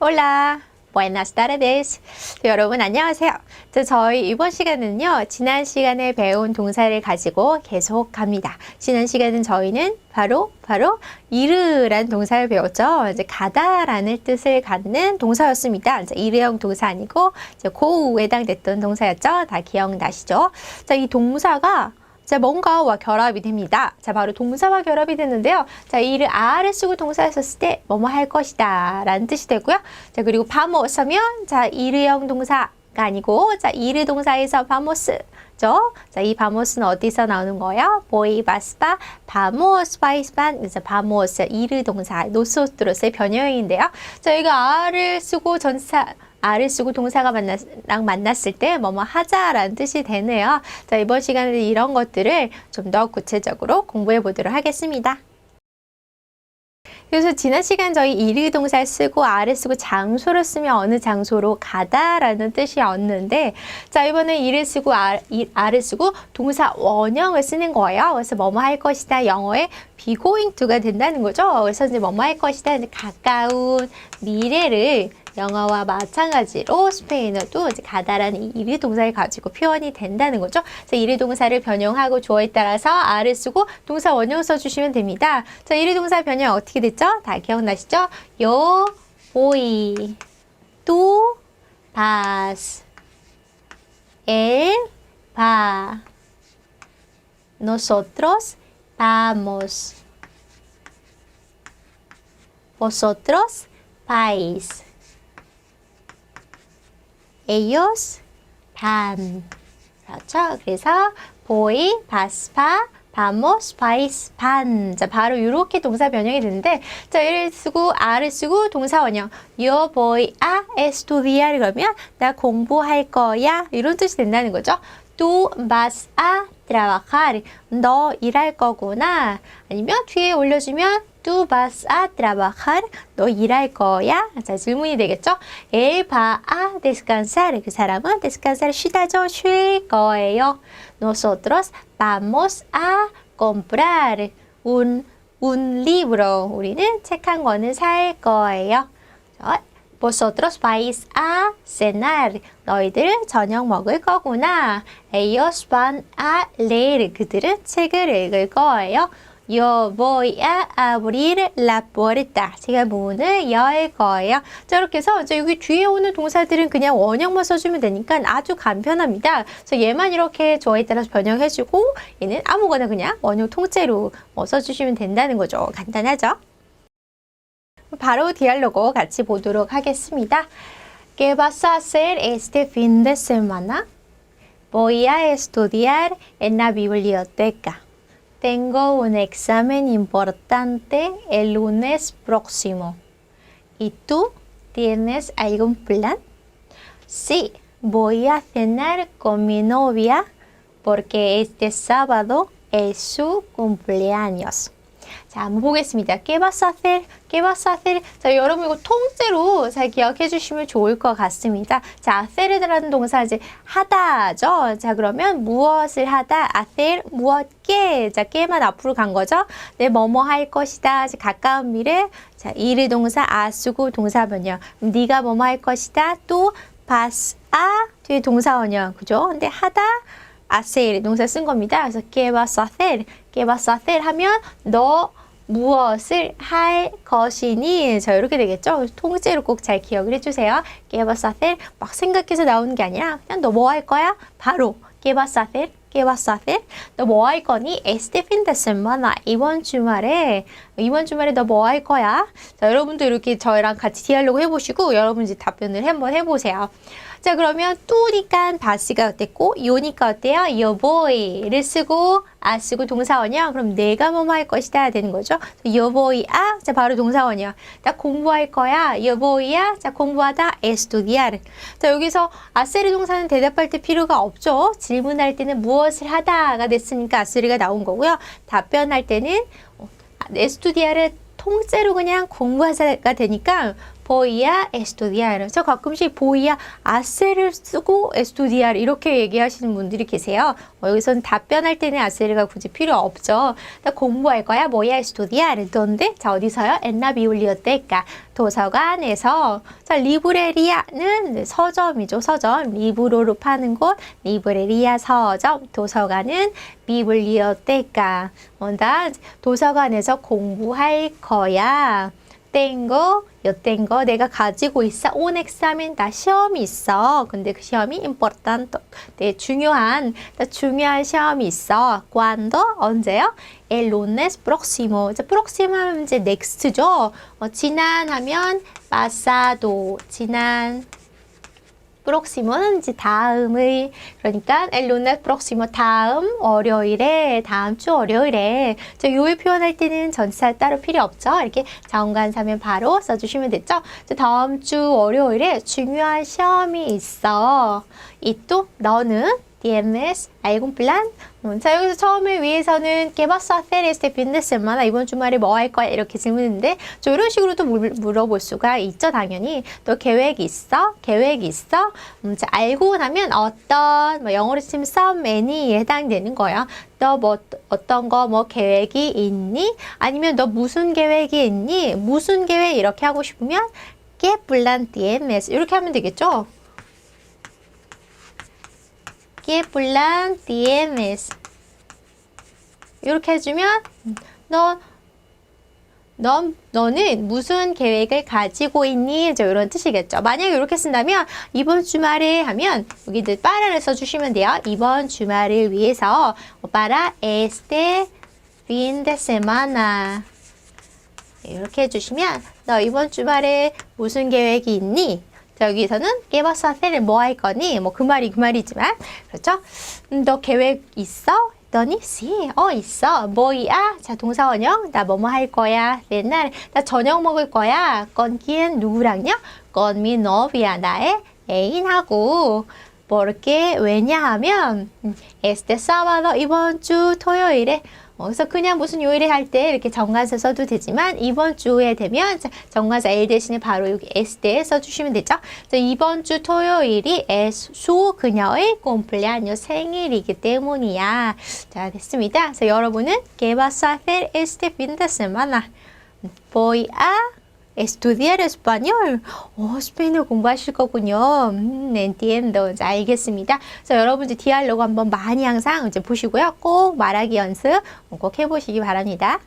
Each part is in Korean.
Hola, buenas tardes. 네, 여러분 안녕하세요. 저 저희 이번 시간은요. 지난 시간에 배운 동사를 가지고 계속 갑니다. 지난 시간은 저희는 바로 바로 이르라는 동사를 배웠죠. 이제 가다라는 뜻을 갖는 동사였습니다. 이제 이르형 동사 아니고 고우에 해당됐던 동사였죠. 다 기억나시죠? 자, 이 동사가 자, 뭔가와 결합이 됩니다. 자, 바로 동사와 결합이 되는데요. 자, 이를 아를 쓰고 동사를 썼을 때 뭐뭐 할 것이다 라는 뜻이 되고요. 자, 그리고 바모스 하면 자, 이르형 동사가 아니고 자, 이르 동사에서 바모스 죠? 자, 이 바모스는 어디서 나오는 거예요? 보이 바스파 바모스 바이스반 그래서 바모스 이르 동사 노소스로서의 변형인데요. 자, 이가 아를 쓰고 전사 아를 쓰고 동사가 만났랑 만났을 때 뭐뭐 하자라는 뜻이 되네요. 자, 이번 시간에 이런 것들을 좀 더 구체적으로 공부해 보도록 하겠습니다. 그래서 지난 시간 저희 이르 동사 쓰고 아를 쓰고 장소를 쓰면 어느 장소로 가다라는 뜻이었는데 자 이번에 이를 쓰고 아, 이, 아를 쓰고 동사 원형을 쓰는 거예요. 그래서 뭐뭐 할 것이다 영어에 be going to가 된다는 거죠. 그래서 이제 뭐뭐 할 것이다 가까운 미래를 영어와 마찬가지로 스페인어도 이제 가다라는 이르 동사를 가지고 표현이 된다는 거죠. 그래서 이르 동사를 변형하고 주어에 따라서 아를 쓰고 동사 원형 써주시면 됩니다. 자, 이르 동사 변형 어떻게 됐죠? 다 기억나시죠? 요, 보이, 뚜, 바스, 엘, 바, nosotros vamos, vosotros vais. Ellos van. 그렇죠? 그래서 보이, 바스파, 바모스, 바이스, 반. 자, 바로 이렇게 동사 변형이 되는데, 자, 얘를 쓰고, 아를 쓰고, 동사 원형. Yo voy a estudiar. 그러면, 나 공부할 거야. 이런 뜻이 된다는 거죠. Tú vas a trabajar. 너 일할 거구나. 아니면 뒤에 올려주면, Tú vas a trabajar. 너 일할 거야. 자, 질문이 되겠죠? Él va a descansar. 그 사람은 descansar 쉬다죠. 쉴 거예요. Nosotros vamos a comprar un, un libro. 우리는 책 한 권을 살 거예요. 자, Vosotros vais a cenar. 너희들 저녁 먹을 거구나. Ellos van a leer. 그들은 책을 읽을 거예요. Yo voy a abrir la puerta. 제가 문을 열 거예요. 자, 이렇게 해서 이제 여기 뒤에 오는 동사들은 그냥 원형만 써주면 되니까 아주 간편합니다. 그래서 얘만 이렇게 저에 따라서 변형해주고 얘는 아무거나 그냥 원형 통째로 뭐 써주시면 된다는 거죠. 간단하죠? 바로 디알로그 같이 보도록 하겠습니다. ¿Qué vas a hacer este fin de semana? Voy a estudiar en la biblioteca. Tengo un examen importante el lunes próximo. ¿Y tú tienes algún plan? Sí, voy a cenar con mi novia porque este sábado es su cumpleaños. 자, 한번 보겠습니다. ¿Qué vas a hacer? ¿Qué vas a hacer? 자, 여러분 이거 통째로 잘 기억해 주시면 좋을 것 같습니다. 자, hacer이라는 동사 이제 하다죠. 자, 그러면 무엇을 하다? hacer 무엇게? 자, 깨만 앞으로 간 거죠. 네, 뭐뭐 할 것이다. 이제 가까운 미래. 자, 이르 동사 아 쓰고 동사 변형. 네가 뭐뭐 할 것이다. 또 vas a 뒤에 동사 원형. 그죠? 근데 하다 hacer 동사 쓴 겁니다. 그래서 ¿qué vas a hacer? ¿qué vas a hacer? 하면 너 무엇을 할 것이니 자 이렇게 되겠죠. 통째로 꼭 잘 기억을 해주세요. ¿qué vas a hacer? 막 생각해서 나오는 게 아니라 그냥 너 뭐 할 거야? 바로 ¿qué vas a hacer? ¿qué vas a hacer? 너뭐 할 거니? De semana 이번 주말에 이번 주말에 너 뭐 할 거야? 자 여러분도 이렇게 저희랑 같이 디알로그 해보시고 여러분 이제 답변을 한번 해보세요. 자 그러면 뚜니까 바스가 어땠고 요니까 어때요? 여보이를 쓰고 아 쓰고 동사원이야. 그럼 내가 뭐뭐 할 것이다 되는 거죠. 여보이야. 자 바로 동사원이야. 나 공부할 거야. 여보이야. 자 공부하다 estudiar. 자 여기서 아세리 동사는 대답할 때 필요가 없죠. 질문할 때는 무엇을 하다가 됐으니까 아세리가 나온 거고요. 답변할 때는 에스투디아를 통째로 그냥 공부하자가 되니까 a estudiar. 저 가끔씩 a hacer을 쓰고 estudiar 이렇게 얘기하시는 분들이 계세요. 어, 여기서는 답변할 때는 hacer가 굳이 필요 없죠. 나 공부할 거야. a estudiar. donde? 자, 어디서요? la biblioteca. 도서관에서. 자, 리브레리아는 서점이죠. 서점. 리브로로 파는 곳. 리브레리아 서점. 도서관은 비블리오테카. 뭔다? 도서관에서 공부할 거야. 땡거, 요땡거 내가 가지고 있어. 온 엑사멘 나 시험이 있어. 근데 그 시험이 importante, 네, 중요한, 나 중요한 시험이 있어. cuando 언제요? el lunes próximo. 자, próximo 하면 이제 next죠. 어, 지난 하면 pasado. 지난 프록시모는 이제 다음의 그러니까 lunes próximo 다음 월요일에 다음 주 월요일에 저 요일 표현할 때는 전치사 따로 필요 없죠. 이렇게 정관사면 바로 써주시면 저 다음 주 월요일에 중요한 시험이 있어. 이 또 너는 tienes algún plan? 음, 자 여기서 처음에 위에서는 ¿Qué vas a hacer este fin de semana? 이번 주말에 뭐 할 거야? 이렇게 질문인데 저 이런 식으로도 물, 물어볼 수가 있죠 당연히 또 계획 있어? 계획 있어? 음, 자, 알고 나면 어떤 뭐 영어로 치면 some any에 해당되는 거예요 너 뭐 어떤 거 뭐 계획이 있니? 아니면 너 무슨 계획이 있니? 무슨 계획 이렇게 하고 싶으면 ¿Qué plan tienes? 이렇게 하면 되겠죠? ¿Qué plan tienes? 이렇게 해주면 너, 넌, 너는 무슨 계획을 가지고 있니? 저 이런 뜻이겠죠. 만약에 이렇게 쓴다면 이번 주말에 하면 여기들 빠라를 써주시면 돼요. 이번 주말을 위해서 para este fin de semana 이렇게 해주시면 너 이번 주말에 무슨 계획이 있니? 자, 여기서는 깨버스 하세를 뭐 할 거니? 뭐 그 말이 그 말이지만 그렇죠? 음, 너 계획 있어? 했더니 sí, 어 있어. 뭐야? 자 동사 원형 나 뭐뭐 할 거야. 맨날 나 저녁 먹을 거야. quién 누구랑요? mi novia 나의 애인하고 porque 왜냐하면 음, este sábado 이번 주 토요일에 어, 그래서 그냥 무슨 요일에 할 때 이렇게 정관사 써도 되지만 이번 주에 되면 자, 정관사 L 대신에 바로 여기 S 대 써주시면 되죠. 자, 이번 주 토요일이 S 수 그녀의 꼼플레아뇨 생일이기 때문이야. 자 됐습니다. 그래서 여러분은 ¿Qué vas a de semana? Voy a estudiar español. 어, 스페인어 공부하실 거군요. 음, entiendo. 자, 알겠습니다. 그래서 여러분 이제 디알로그 한번 많이 항상 이제 보시고요. 꼭 말하기 연습 꼭 해보시기 바랍니다.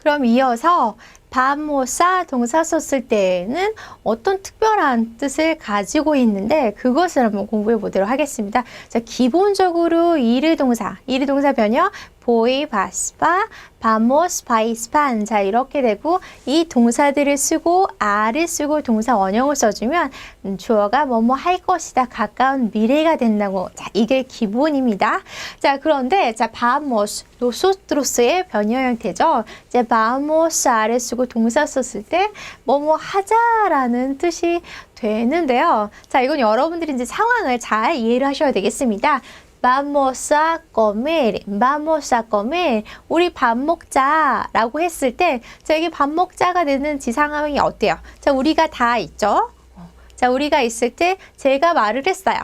그럼 이어서 바모사 동사 썼을 때는 어떤 특별한 뜻을 가지고 있는데 그것을 한번 공부해 보도록 하겠습니다. 자, 기본적으로 이르 동사, 이르 동사 변형 보이, 바스파, 바모스, 바이스판 자 이렇게 되고 이 동사들을 쓰고 아를 쓰고 동사 원형을 써주면 음, 주어가 뭐뭐 할 것이다 가까운 미래가 된다고 자 이게 기본입니다. 자 그런데 자 바모스 노소트로스의 변형 형태죠. 이제 바모스 아를 쓰고 동사 썼을 때 뭐뭐 하자라는 뜻이 되는데요. 자 이건 여러분들이 이제 상황을 잘 이해를 하셔야 되겠습니다. vamos a comer, vamos a comer. 우리 밥 먹자라고 했을 때, 자, 여기 밥 먹자가 되는 지상황이 어때요? 자, 우리가 다 있죠? 자, 우리가 있을 때 제가 말을 했어요.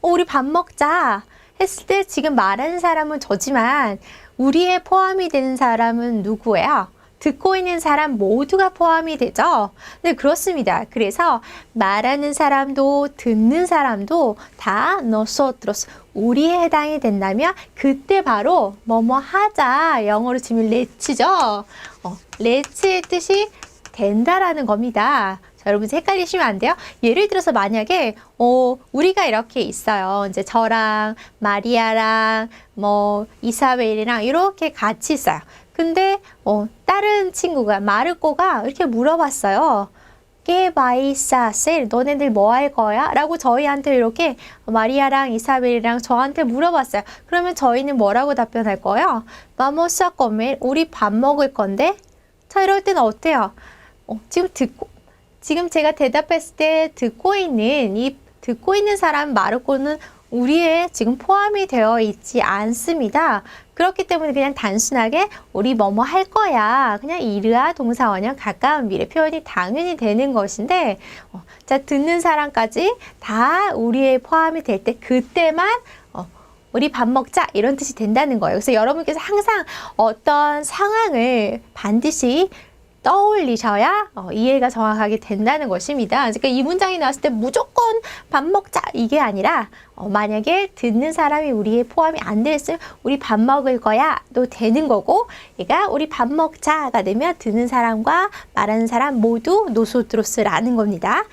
어, 우리 밥 먹자 했을 때 지금 말하는 사람은 저지만 우리의 포함이 되는 사람은 누구예요? 듣고 있는 사람 모두가 포함이 되죠. 네, 그렇습니다. 그래서 말하는 사람도 듣는 사람도 다 nosotros 우리에 해당이 된다면 그때 바로 뭐뭐 하자 영어로 치면 let's죠. 어, let's의 뜻이 된다라는 겁니다. 자, 여러분 헷갈리시면 안 돼요. 예를 들어서 만약에 어, 우리가 이렇게 있어요. 이제 저랑 마리아랑 뭐 이사벨이랑 이렇게 같이 있어요. 근데 어, 다른 친구가 마르코가 이렇게 물어봤어요. 깨바이사셀 너네들 뭐 할 거야? 라고 저희한테 이렇게 마리아랑 이사벨이랑 저한테 물어봤어요. 그러면 저희는 뭐라고 답변할 거예요? 마모사 꼬멜 우리 밥 먹을 건데? 자 이럴 때는 어때요? 어, 지금 듣고 지금 제가 대답했을 때 듣고 있는 이 듣고 있는 사람 마르코는 우리의 지금 포함이 되어 있지 않습니다. 그렇기 때문에 그냥 단순하게 우리 뭐뭐 할 거야. 그냥 이르아 동사원형 가까운 미래 표현이 당연히 되는 것인데, 어, 자, 듣는 사람까지 다 우리의 포함이 될 때 그때만 어, 우리 밥 먹자 이런 뜻이 된다는 거예요. 그래서 여러분께서 항상 어떤 상황을 반드시 떠올리셔야 어, 이해가 정확하게 된다는 것입니다. 그러니까 이 문장이 나왔을 때 무조건 밥 먹자 이게 아니라 어, 만약에 듣는 사람이 우리의 포함이 안 됐으면 우리 밥 먹을 거야 도 되는 거고 얘가 우리 밥 먹자가 되면 듣는 사람과 말하는 사람 모두 노소드로스라는 겁니다.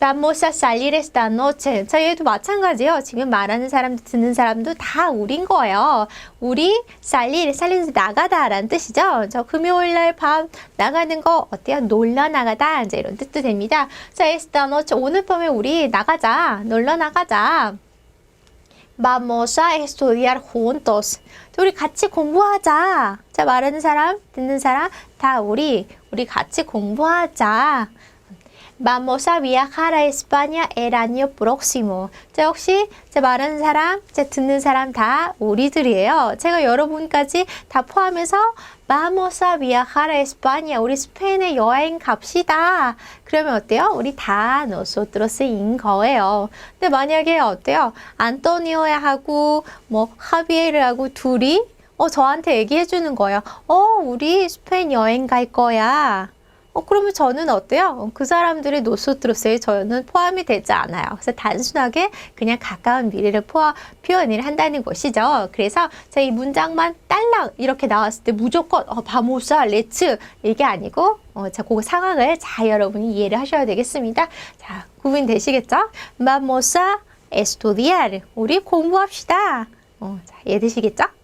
Vamos a salir esta noche. 자, 얘도 마찬가지예요. 지금 말하는 사람도 듣는 사람도 다 우린 거예요. 우리 salir, salir은 나가다라는 뜻이죠. 저 금요일 날 밤 나가는 거 어때요? 놀러 나가다. 이제 이런 뜻도 됩니다. 자, esta noche 오늘 밤에 우리 나가자. 놀러 나가자. Vamos a estudiar juntos. 우리 같이 공부하자. 자, 말하는 사람, 듣는 사람 다 우리 우리 같이 공부하자. Vamos a viajar a España el año próximo. 자, 역시 제 말하는 사람, 제 듣는 사람 다 우리들이에요. 제가 여러분까지 다 포함해서 Vamos a viajar a España. 우리 스페인에 여행 갑시다. 그러면 어때요? 우리 다 노소트로스인 거예요. 근데 만약에 어때요? 안토니오하고 뭐 하비에르하고 둘이 어 저한테 얘기해 주는 거예요. 어, 우리 스페인 여행 갈 거야. 어, 그러면 저는 어때요? 어, 그 사람들의 노소트로스에 저는 포함이 되지 않아요. 그래서 단순하게 그냥 가까운 미래를 포함, 표현을 한다는 것이죠. 그래서 자, 이 문장만 딸랑 이렇게 나왔을 때 무조건 어, 바모사, 레츠 이게 아니고 어, 자, 그 상황을 잘 여러분이 이해를 하셔야 되겠습니다. 자, 구분 되시겠죠? Vamos a estudiar. 우리 공부합시다. 어, 자, 이해되시겠죠?